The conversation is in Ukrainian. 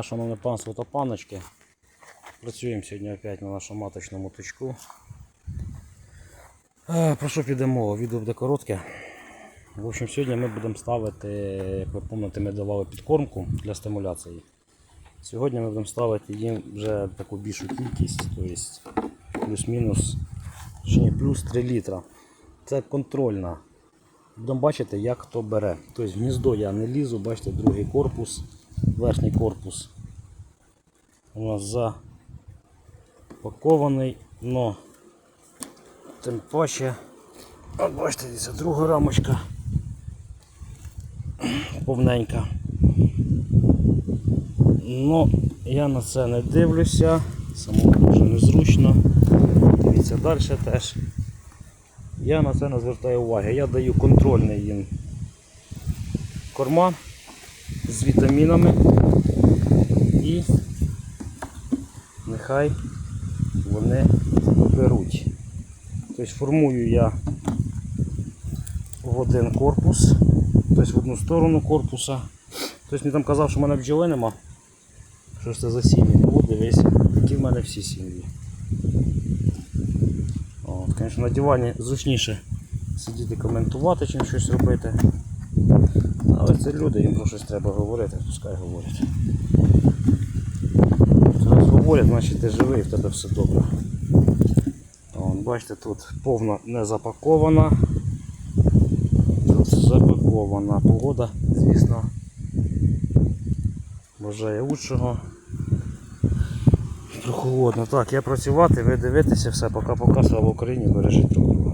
Шановне панство та паночки, працюємо сьогодні опять на нашому маточному точку. Е, Про що піде мова? Відео буде коротке. В общем, сьогодні ми будемо ставити, як ви пам'ятаєте, ми давали підкормку для стимуляції. Сьогодні ми будемо ставити їм вже таку більшу кількість, тобто плюс-мінус плюс 3 літра. Це контрольна. Будемо бачити, як хто бере. Тобто гніздо я не лізу, бачите, другий корпус, верхній корпус у нас запакований, но тим паче, от бачите, дивіться, друга рамочка повненька. Ну, я на це не дивлюся, самому дуже незручно. Дивіться, далі теж. Я на це не звертаю уваги. Я даю контрольний їм корма з вітамінами і нехай вони беруть. Тобто формую я в один корпус, тобто в одну сторону корпуса. Хтось мені там казав, що в мене бджоли нема. Що ж це за сім'ї? Ну дивись, такі в мене всі сім'ї. От, Звісно, на дивані зручніше сидіти коментувати, чим щось робити. Але це люди, їм про щось треба говорити, пускай говорять. Раз говорять, значить ти живий і в тебе все добре. Вон, бачите, тут повно не запакована. Тут запакована погода, звісно. Бажає лучшого. Прохолодно. Так, я працювати, ви дивитеся все, пока-пока, слава Україні, бережіть друг друга.